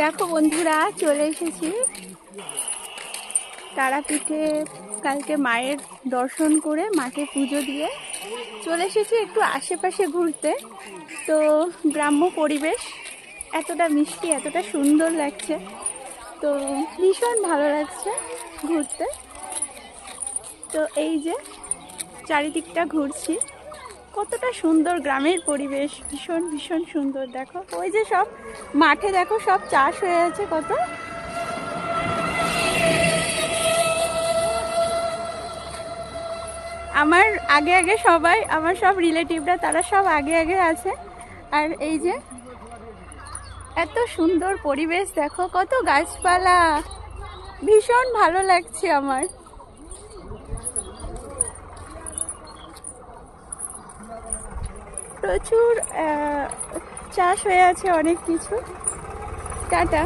দেখো বন্ধুরা, চলে এসেছি। তারাপীঠে কালকে মায়ের দর্শন করে, মাকে পুজো দিয়ে চলে এসেছি একটু আশেপাশে ঘুরতে। তো গ্রাম্য পরিবেশ এতটা মিষ্টি, এতটা সুন্দর লাগছে। তো ভীষণ ভালো লাগছে ঘুরতে। তো এই যে চারিদিকটা ঘুরছি। কতটা সুন্দর গ্রামের পরিবেশ। ভীষণ ভীষণ সুন্দর, দেখো। ওই যে সব মাঠে দেখো, সব চাষ হয়ে আছে কত। আমার আগে আগে সবাই, আমার সব রিলেটিভরা, তারা সব আগে আগে আছে। আর এই যে এত সুন্দর পরিবেশ, দেখো, কত গাছপালা। ভীষণ ভালো লাগছে আমার। প্রচুর চাষ হয়ে আছে অনেক কিছু। টাটা।